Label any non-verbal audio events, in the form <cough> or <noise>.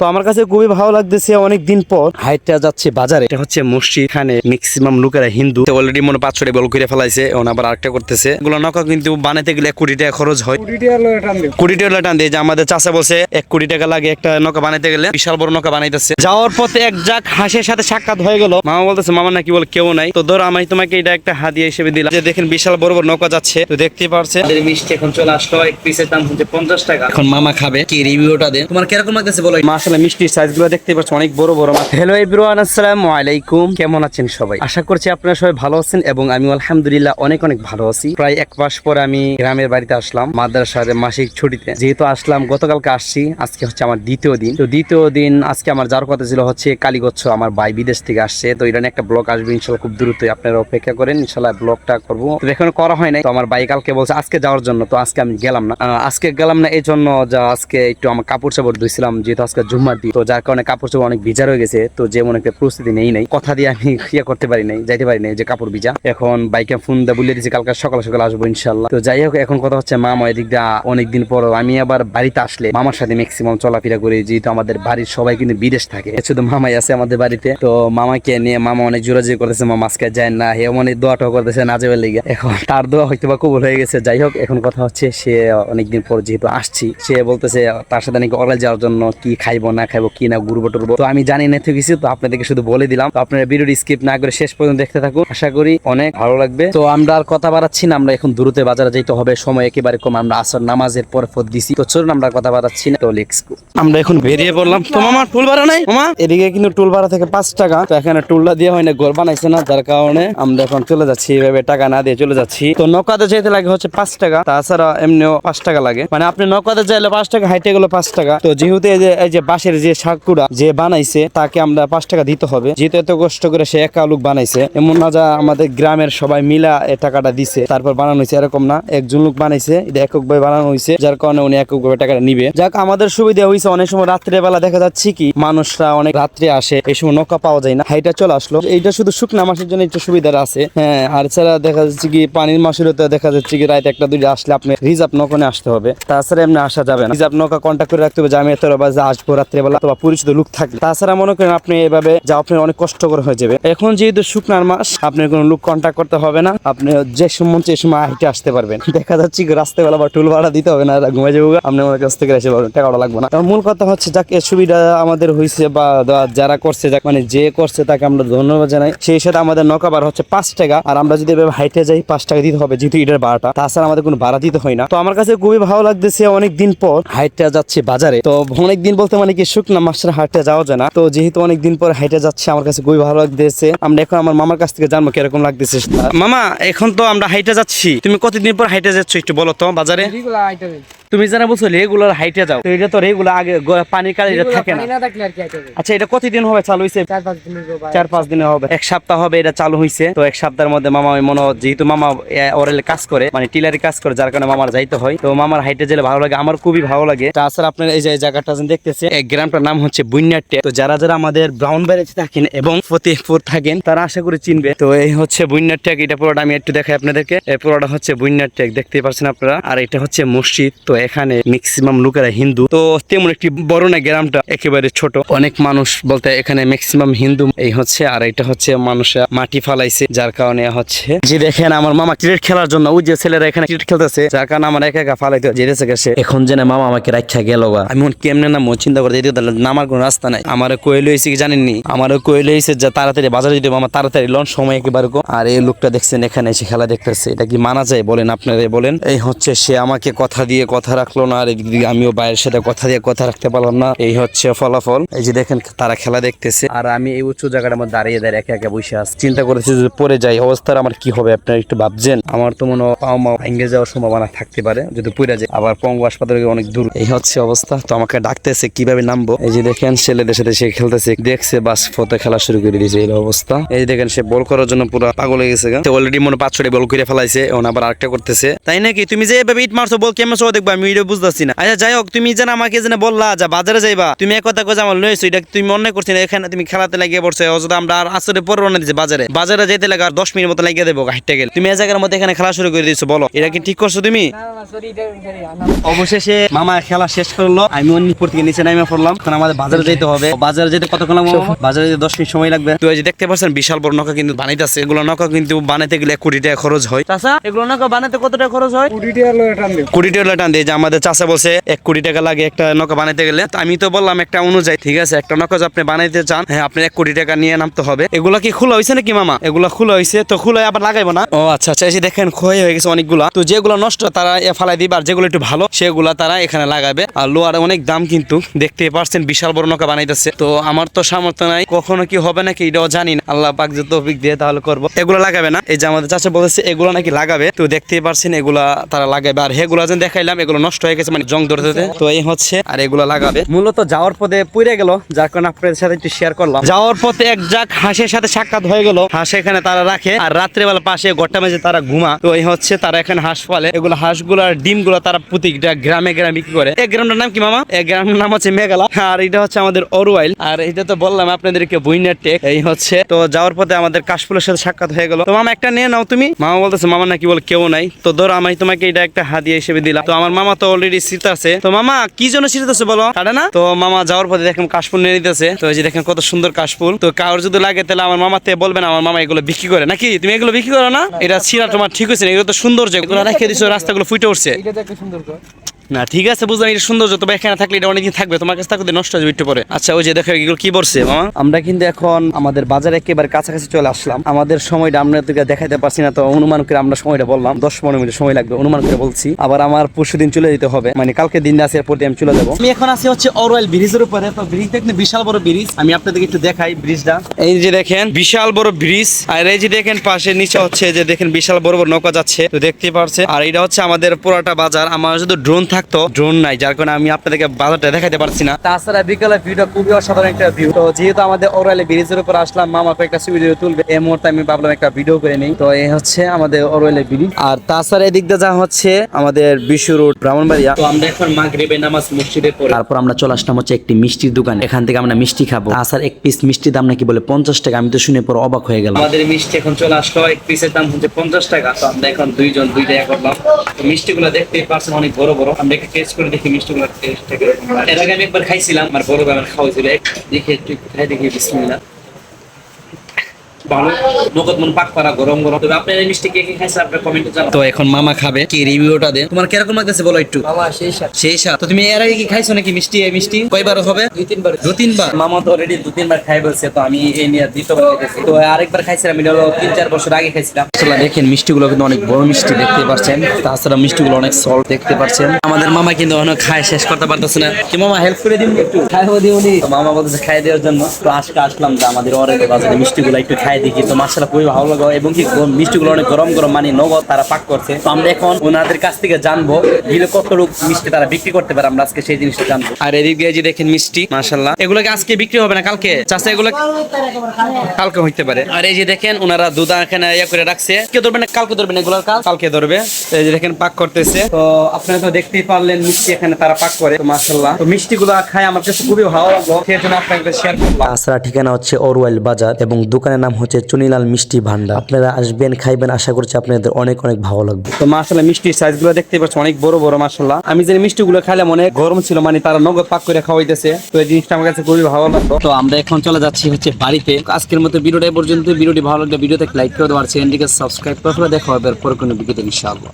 তো আমার কাছে খুবই ভালো লাগতেছে অনেক দিন পর। হাইটটা যাচ্ছে বাজারে। এটা হচ্ছে মসজিদ। এখানে ম্যাক্সিমাম লোকেরা হিন্দু। অলরেডি মনে পাঁচ ছড়ে বল করে ফেলাইছে। এখন আবার আরেকটা করতেছে। এগুলো নৌকা কিন্তু বানাতে গেলে এক কোটি টাকা খরচ হয়। কোটি টাকা টান দিয়ে। যে আমাদের চাষা বসে এক কোটি টাকা লাগে একটা নৌকা বানাইতে গেলে। বিশাল বড় নৌকা বানাইতেছে। যাওয়ার পথে এক যাক হাঁসের সাথে সাক্ষাৎ হয়ে গেল। মামা বলতেছে মামা নাকি বলে কেউ নাই। তো ধরো আমি তোমাকে এটা একটা হাদিয়া হিসেবে দিলাম। যে দেখেন বিশাল বড় বড় নৌকা যাচ্ছে। তো দেখতে পারছে মিষ্টি এখন চলে আসলো। এক পিসের দাম হচ্ছে পঞ্চাশ টাকা। এখন মামা খাবে। কি রিভিউটা দেন। তোমার কীরকম লাগতেছে বলো? মাসালা মিষ্টির সাইজগুলো দেখতে পাচ্ছ অনেক বড় বড় মাছ হ্যালো এভরিওয়ান আসসালামু আলাইকুম। কেমন আছেন সবাই? আশা করছি আপনারা সবাই ভালো আছেন এবং আমি আলহামদুলিল্লাহ অনেক অনেক ভালো আছি। প্রায় এক মাস পর আমি গ্রামের বাড়িতে আসলাম, মাদ্রাসার মাসিক ছুটিতে। যেহেতু আসলাম, গতকালকে আসছি, আজকে হচ্ছে আমার দ্বিতীয় দিন। তো দ্বিতীয় দিন আজকে আমার যাওয়ার কথা ছিল হচ্ছে কালীগচ্ছ আমার ভাই বিদেশ থেকে আসছে, তো এটা একটা ব্লগ আসবে, ইনশাল্লাহ খুব দ্রুতই আপনারা অপেক্ষা করেন, ইনশাল্লাহ ব্লগটা করব। তো এখন করা হয় নাই, তো আমার ভাই কালকে বলছে আজকে যাওয়ার জন্য, তো আজকে আমি গেলাম না। আজকে গেলাম না এই জন্য যা আজকে একটু আমার কাপড় চাপড় ধুইছিলাম, যেহেতু আজকে জুম্মার দিন তো যার কারণে কাপড় চোপড় অনেক ভিজা রয়ে গেছে, তো যেমন একটা প্রস্তুতি নেই নাই। কথা দিয়ে আমি ইয়ে করতে পারি নাই, যাইতে পারি নাই যে কাপড় ভিজা। এখন বাইকে ফোন দিয়ে বলে দিয়েছি কালকে সকালে সকালে আসব ইনশাল্লাহ। তো যাই হোক, এখন কথা হচ্ছে মামা এদিক দিয়ে অনেকদিন পর আমি আবার বাড়িতে আসলে মামার সাথে ম্যাক্সিমাম চলাফেরা করি, যেহেতু আমাদের বাড়ির সবাই কিন্তু বিদেশ থাকে। শুধু মামাই আছে আমাদের বাড়িতে। তো মামাকে নিয়ে মামা অনেক জোরাজুরি করতেছে, মামা আজকে যায় না হে অনেক দোয়াটাও করতেছে, না যাবে লেগে। এখন তার দোয়া হয়তো বা কবুল হয়ে গেছে। যাই হোক, এখন কথা হচ্ছে সে অনেকদিন পর যেহেতু আসছি, সে বলতেছে তার সাথে নাকি অরাল যাওয়ার জন্য কি খাইবো না খাইবো, কি না ঘুরবো টুরবো। তো আমি জানি না কিছু তো আপনাদেরকে শুধু বলে দিলাম। তো আপনারা ভিডিওটি স্কিপ না করে শেষ পর্যন্ত দেখতে থাকুন। আশা করি অনেক ভালো লাগবে। তো আমরা আর কথা বাড়াচ্ছি না, আমরা এখন দূরতে বাজারে যাইতে হবে। সময় একেবারে কম, আমরা আসর নামাজের পর পর দিছি। তো চলুন, আমরা কথা বাড়াচ্ছি না। তো লেটস গো আমরা এখন বেরিয়ে পড়লাম। তো মামা, টুল ভাড়া নাই? মামা, এদিকে কিন্তু টুল ভাড়া থেকে পাঁচ টাকা। তো এখানে টুলটা দিয়ে হয় না, ঘর বানাইছে না, যার কারণে আমরা এখন চলে যাচ্ছি। এভাবে টাকা না দিয়ে চলে যাচ্ছি। তো নৌকাতে যেতে লাগে হচ্ছে পাঁচ টাকা। তাছাড়া এমনিও পাঁচ টাকা লাগে। মানে আপনি নৌকাতে যাইলে পাঁচ টাকা, হাইটে গেলে পাঁচ টাকা। তো যেহেতু এই যে এই যে বাঁশের যে শাকুড়া যে বানাইছে, তাকে আমরা পাঁচ টাকা দিতে হবে। যেহেতু এত কষ্ট করে সে একা লোক বানাইছে, এমন না যা আমাদের গ্রামের সবাই মিলা টাকাটা দিছে, তারপর বানানো হয়েছে এরকম না। একজন লোক বানাইছে একক ভাবে বানানো হয়েছে, যার কারণে উনি একক ভাবে টাকাটা নিবে। যাক, আমাদের সুবিধা হয়েছে, অনেক সময় রাত্রে বেলা দেখা যাচ্ছে কি, মানুষরা অনেক রাত্রে আসে, এই সময় নৌকা পাওয়া যায় না। হাইটা চলে আসলো। এইটা শুধু শুকনা মাসের জন্য একটু সুবিধা আছে। হ্যাঁ আর ছাড়া দেখা যাচ্ছে কি, পানির মাসের দেখা যাচ্ছে কি রাত একটা দুইটা আসলে আপনি রিজার্ভ নৌকনে আসতে হবে। তাছাড়া এমনি আসা যাবে না। রিজার্ভ নৌকা কন্ট্যাক্ট করে রাখতে হবে যে আমি এত বাজে আসব রাত্রেবেলা অথবা পরিচিত লোক থাকলে। তাছাড়া মনে করেন আপনি এভাবে যা আপনার অনেক কষ্টকর হয়ে যাবে। এখন যেহেতু শুকনার মাস, আপনার কোনো লোক কন্ট্যাক্ট করতে হবে না। আপনি যে সময় যে সময় হেঁটে আসতে পারবেন। <laughs> দেখা যাচ্ছে রাস্তাবেলা বা টুল ভাড়া দিতে হবে না ঘুমে যাব আপনি আমার কাছ থেকে এসে পারবেন টাকাটা লাগবে না। মূল কথা হচ্ছে, যাকে সুবিধা আমাদের হয়েছে বা যারা করছে, যাক মানে যে করছে তাকে আমরা ধন্যবাদ জানাই। সেই সাথে আমাদের নৌকা ভাড়া হচ্ছে পাঁচ টাকা। আর আমরা যদি এভাবে হাইটে যাই, পাঁচ টাকা দিতে হবে, যেহেতু এটার ভাড়াটা। তাছাড়া আমাদের কোনো ভাড়া দিতে হয় না। তো আমার কাছে খুবই ভালো লাগতেছে অনেক দিন পর হাইটটা যাচ্ছে বাজারে। তো অনেক দিন বলতে মানে কি শুকনা মাসের হাটে যাওয়া যায় না। তো যেহেতু অনেকদিন পর হাইটে যাচ্ছে, আমার কাছে খুবই ভালো লাগতেছে। আমরা এখন আমার মামার কাছ থেকে জানব কীরকম লাগতেছে। মামা, এখন তো আমরা হাইটে যাচ্ছি। তুমি কতদিন পর হাইটে যাচ্ছ একটু বলো তো, বাজারে? তুমি যারা বলছো রেগুলার হাইটে যাও। তো এটা তো রেগুলার আগে পানির কাল এটা থাকে না। আচ্ছা এটা কতদিন হবে চালু হয়েছে চার পাঁচ দিনে হবে। এক সপ্তাহ হবে এটা চালু হয়েছে তো এক সপ্তাহের মধ্যে মামা মনে যেহেতু মামা ওরেল কাজ করে মানে টিলারি কাজ করে যার কারণে মামার যাইতে হয়। তো মামার হাইটে গেলে ভালো লাগে আমার খুবই ভালো লাগে। তাছাড়া আপনার এই যে জায়গাটা দেখতেছে এই গ্রামটার নাম হচ্ছে বুইনাট্টে তো যারা যারা আমাদের ব্রাউন ব্যারেজে থাকেন এবং ফতেহপুর থাকেন তারা আশা করে চিনবে। তো এই হচ্ছে বুইনাট্টেক এটা পুরোটা আমি একটু দেখাই আপনাদেরকে। এই পুরোটা হচ্ছে বুইনাট্টেক দেখতে পাচ্ছেন আপনারা। আর এটা হচ্ছে মসজিদ। তো এখানে ম্যাক্সিমাম লোকেরা হিন্দু। তো তেমন একটি বড় না, গ্রামটা একেবারে ছোট। অনেক মানুষ বলতে এখানে ম্যাক্সিমাম হিন্দু। এই হচ্ছে, আর এটা হচ্ছে মানুষরা মাটি ফালাইছে, যার কারণে হচ্ছে যে দেখেন, আমার মামা ক্রিকেট খেলার জন্য, ওই যে ছেলেরা এখানে ক্রিকেট খেলতেছে, যার কারণে আমার একা একা ফালাইতে যেতেছে গেছে। এখন যে না মামা আমাকে রাখা গেল গা। আমি কেমনে নামো চিন্তা করে দিতে নামার কোনো রাস্তা নাই। আমার কোয়েল হয়েছে কি জানেননি? আমার কোয়েল হয়েছে যে তাড়াতাড়ি বাজারে যদি মামা তাড়াতাড়ি লন সময় একেবারে কম। আর এই লোকটা দেখছেন এখানে এসে খেলা দেখতেছে, এটা কি মানা যায় বলেন আপনারা বলেন? এই হচ্ছে সে আমাকে কথা দিয়ে কথা রাখল না, আর এদিক দিয়ে আমিও বাইরের সাথে কথা দিয়ে কথা রাখতে পারলাম না। এই হচ্ছে ফলাফল। এই যে দেখেন, তারা খেলা দেখতেছে। আর আমি এই উঁচু জায়গাটার মধ্যে দাঁড়িয়ে দাঁড়িয়ে একা একা বসে আছি। চিন্তা করেছি যদি পড়ে যাই, অবস্থার আমার কি হবে আপনারা একটু ভাবছেন? আমার তো মনে হয় পাও মা ভেঙে যাওয়ার সম্ভাবনা থাকতে পারে, যদি পড়ে যায় আবার পঙ্গু হাসপাতালে অনেক দূর। এই হচ্ছে অবস্থা। তো আমাকে ডাকতেছে, কীভাবে নামবো? এই যে দেখেন, ছেলেদের সাথে সে খেলতেছে। দেখছে, বাস, ফতে খেলা শুরু করে দিয়েছে। এই অবস্থা। এই যে দেখেন, সে বল করার জন্য পুরো পাগল হয়ে গেছে অলরেডি মনে পাঁচ ছড়ে বল করে ফেলাইছে। এখন আবার আরেকটা করতেছে। তাই নাকি? তুমি যে এভাবে ইট মারছো, বল কেমন দেখব? আমি এটা বুঝতেছি না। আচ্ছা যাই হোক তুমি যেন আমাকে যেন বললা যে বাজারে যাইবা তুমি এক কথা কয়ে আমার লইছো এটা তুমি অন্যায় করছি না এখানে তুমি খেলাতে লাগিয়ে পড়ছো অযথা আমরা আর আসলে পরে রওনা দিচ্ছি বাজারে। বাজারে যেতে লাগে আর দশ মিনিট মতো লাগিয়ে দেবো হাইটে গেলে। তুমি এই জায়গার মধ্যে এখানে খেলা শুরু করে দিয়েছ বলো। এটা কি ঠিক করছ তুমি? অবশেষে মামা খেলা শেষ করল আমি অন্য উপর থেকে নিচে নামে পড়লাম। কারণ আমাদের বাজারে যেতে হবে। বাজারে যেতে কতক্ষণ লাগবে বাজারে যেতে দশ মিনিট সময় লাগবে। তো এই যে দেখতে পাচ্ছেন বিশাল বড় নৌকা কিন্তু বানাইতেছে। এগুলো নৌকা কিন্তু বানাইতে গেলে এক কোটি টাকা খরচ হয়। চাষা এগুলো নৌকা বানাইতে কত টাকা খরচ হয়? কোটি টাকা টান দিয়ে যে আমাদের চাষা বলছে, এক কোটি টাকা লাগে একটা নৌকা বানাইতে গেলে। আমি তো বললাম একটা অনুযায়ী, ঠিক আছে, একটা নৌকা আপনি বানাইতে চান হ্যাঁ আপনি এক কোটি টাকা নিয়ে নামতে হবে। এগুলা কি খোলা হয়েছে নাকি মামা? এগুলা খোলা হয়েছে তো খোলা আবার লাগাইবো না? ও আচ্ছা আচ্ছা এই দেখেন, ক্ষয় হয়ে গেছে অনেকগুলা। তো যেগুলো নষ্ট, তারা ফালাই দিবে, আর যেগুলো একটু ভালো, সেগুলা তারা এখানে লাগাবে। আর লোয়ার অনেক দাম কিন্তু দেখতে পারছেন, বিশাল বড় নৌকা বানাইতেছে। তো আমার তো সামর্থ্য নাই, কখনো কি হবে নাকি, এটাও জানি না। আল্লাহ পাক যে তৌফিক দিয়ে তাহলে করব। এগুলো লাগাবে না। এই যে আমাদের চাচা বলেছে এগুলো নাকি লাগাবে। তো দেখতেই পারছেন, এগুলা তারা লাগাবে। আর হেগুলা যেন দেখাইলাম, এগুলো নষ্ট হয়ে গেছে মানে জং ধরতে। তো এই হচ্ছে, আর এগুলো লাগাবে। মূলত যাওয়ার পথে পুড়ে গেল, যার কারণে আপনাদের সাথে একটু শেয়ার করলাম। যাওয়ার পথে এক জাক হাঁসের সাথে সাক্ষাৎ হয়ে গেল। হাঁস এখানে তারা রাখে, আর রাত্রেবেলা পাশে গোটা মেঝে তারা ঘুমা। তো এই হচ্ছে তারা এখানে হাঁস পালে। এগুলো হাঁসগুলার ডিমগুলো তারা প্রতিটা গ্রামে গ্রামে বিক্রি করে। এই গ্রামটার নাম কি, মামা? এই গ্রামের নাম হচ্ছে মেঘালা আর এটা হচ্ছে আমাদের অরুয়াইল। আর এটা তো বললাম আপনাদেরকে বুইনার টেক। এই হচ্ছে, তো যাওয়ার পথে আমাদের কাশফুলের সাথে সাক্ষাৎ হয়ে গেল। তো মামা, একটা নিয়ে নাও তুমি। মামা বলতেছে, মামা নাকি বলে কেউ নাই। তো ধরো, আমি তোমাকে এটা একটা হাদিয়া হিসেবে দিলাম। তো আমার তো অলরেডি সিট আছে তো মামা, কি জন্য আছে বলো? কাটে না? তো মামা যাওয়ার পথে দেখেন কাশফুল নিয়ে নিতেছে। তো এই যে দেখেন কত সুন্দর কাশফুল। তো কারোর যদি লাগে তাহলে আমার মামা তে বলবে না আমার মামা এগুলো বিক্রি করে। নাকি? তুমি এগুলো বিক্রি করো না? এটা ছিঁড়া তোমার ঠিক হয়েছে না? এগুলো তো যে এগুলো রেখে দিছো, রাস্তাগুলো ফুটে উঠছে। না ঠিক আছে বুঝলাম এটা সৌন্দর্য তবে এখানে থাকলে এটা অনেকদিন থাকবে তোমার কাছে থাকলে নষ্ট হয়ে যাবে একটু পরে। আচ্ছা ওই যে দেখো এগুলো কি বলছে মামা? আমরা কিন্তু এখন আমাদের বাজারে একেবারে কাছাকাছি চলে আসলাম। আমাদের সময়টা আমরা তোকে দেখাইতে পারছি না তো অনুমান করে আমরা সময়টা বললাম। দশ পনেরো মিনিট সময় লাগবে অনুমান করে বলছি। আবার আমার পরশু দিন চলে যেতে হবে মানে কালকে দিন আছে এরপর আমি চলে যাব। আমি এখন আছি হচ্ছে অরওয়েল ব্রিজের উপরে তো ব্রিজটা কিন্তু বিশাল বড় ব্রিজ আমি আপনাদেরকে একটু দেখাই ব্রিজটা এই যে দেখেন বিশাল বড় ব্রিজ আর এই যে দেখেন পাশে নিচে হচ্ছে যে দেখেন বিশাল বড় বড় নৌকা যাচ্ছে তো দেখতে পারছে। আর এটা হচ্ছে আমাদের পুরাটা বাজার। আমার যদি ড্রোন থাকতো ড্রোন নাই যার কারণে আমি আপনাদেরকে বাজারটা দেখাতে পারছি না। তাছাড়া বিকালে ভিউটা খুবই অসাধারণ একটা ভিউ। তো যেহেতু আমাদের ওরালে ব্রিজের উপর আসলাম মামা একটা ভিডিও তুলবে। এই মুহূর্তে আমি ভাবলাম একটা ভিডিও করে নেই। তো এই হচ্ছে আমাদের ওরালে ব্রিজ আর তাছাড়া এদিক দিয়ে যা হচ্ছে আমাদের বিশ্ব রোড ব্রাহ্মণবাড়িয়া। তো আমরা এখন মাগরিবে নামাজ মসজিদে পড়ে। তারপর আমরা চলে আসলাম হচ্ছে একটি মিষ্টির দোকান। এখান থেকে আমরা মিষ্টি খাব। তাছাড়া এক পিস মিষ্টির দাম নাকি বলে পঞ্চাশ টাকা। আমি তো শুনে পর অবাক হয়ে গেলাম। আমাদের মিষ্টি এখন চলে আসলো। এক পিসের দাম হচ্ছে পঞ্চাশ টাকা। তো আমরা এখন দুইজন দুইটা করলাম। তো মিষ্টিগুলো দেখতে পারছেন অনেক বড় বড়। আমরা একটু টেস্ট করে দেখি মিষ্টিগুলো টেস্ট থেকে এর আগে আমি একবার খাইছিলাম আমার বড় ভাই আমার খাওয়াইছিল এক দেখি একটু খাই দেখি বিসমিল্লাহ ভালো নগদ মন পাক করা গরম গরম তবে আপনার এই মিষ্টি কে কে খাইছে আপনার কমেন্টে জানান। তো এখন মামা খাবে। কি রিভিউটা দে তোমার কীরকম লাগতেছে বলো একটু? মামা সেই সাথে সেই সাথ তো তুমি এর আগে কি খাইছো নাকি মিষ্টি? এই মিষ্টি কয়বার হবে? দুই তিনবার দু তিনবার মামা তো অলরেডি দু তিনবার খাই বলছে তো আমি এই নিয়ে দ্বিতীয়বার খেতেছি তো আরেকবার খাইছিলাম এটা হলো তিন চার বছর আগে খাইছিলাম। আসলে দেখেন মিষ্টিগুলো কিন্তু অনেক বড় মিষ্টি দেখতে পাচ্ছেন। তাছাড়া মিষ্টিগুলো অনেক সল্ট দেখতে পাচ্ছেন। আমাদের মামা কিন্তু অনেক খায় শেষ করতে পারতেছে না। কি মামা হেল্প করে দিন একটু? তো মামা বলতেছে খাই দেওয়ার জন্য। তো আজকে আসলাম যে আমাদের অরেলে বাজারে মিষ্টিগুলো একটু খাই দেখি। তো মাসালা খুবই ভালো লাগল এবং কি গরম- মিষ্টিগুলো অনেক গরম গরম মানে নগদ তারা পাক করছে। তো আমরা এখন ওনাদের কাছ থেকে জানব দিলে কতটুকু মিষ্টি তারা বিক্রি করতে পারে। আমরা আজকে সেই জিনিসটা জানব। আর এদিক দিয়ে যে দেখেন মিষ্টি মাসাল্লাহ এগুলো কি আজকে বিক্রি হবে না কালকে? চাষা এগুলো কালকে হইতে পারে। আর এই যে দেখেন ওনারা দুধা এখানে ইয়ে করে রাখছে। কে ধরবে না কালকে ধরবেন এগুলোর কাল কালকে ধরবে। এই যে দেখেন পাক করতেছে। তো আপনারা তো দেখতেই পারলেন মিষ্টি এখানে তারা পাক করে তো মাসাল্লাহ তো মিষ্টি গুলো খাই আমার কাছে খুবই ভালো লাগল। সেই জন্য আপনাকে শেয়ার করলাম। তাছাড়া ঠিকানা হচ্ছে অরওয়াইল বাজার এবং দোকানের নাম হচ্ছে চুনিলাল মিষ্টি ভান্ডার। আপনারা আসবেন খাইবেন আশা করছি আপনাদের অনেক অনেক ভালো লাগবে। তো মাসাল্লাহ মিষ্টির সাইজগুলো দেখতে পাচ্ছি অনেক বড় বড় মাসাল্লাহ আমি যে মিষ্টি গুলো খাইলাম অনেক গরম ছিল মানে তারা নগদ পাক করে খাওয়াইতেছে। তো এই জিনিসটা আমার কাছে খুবই ভালো লাগতো তো আমরা এখন চলে যাচ্ছি হচ্ছে বাড়িতে। আজকের মতো ভিডিওটা এই পর্যন্ত ভিডিওটি ভালো লাগলে ভিডিওতে লাইক করে দেওয়ার চ্যানেলটিকে সাবস্ক্রাইব করে দেখা হবে এরপর কোনো ভিডিওতে ইনশাআল্লাহ।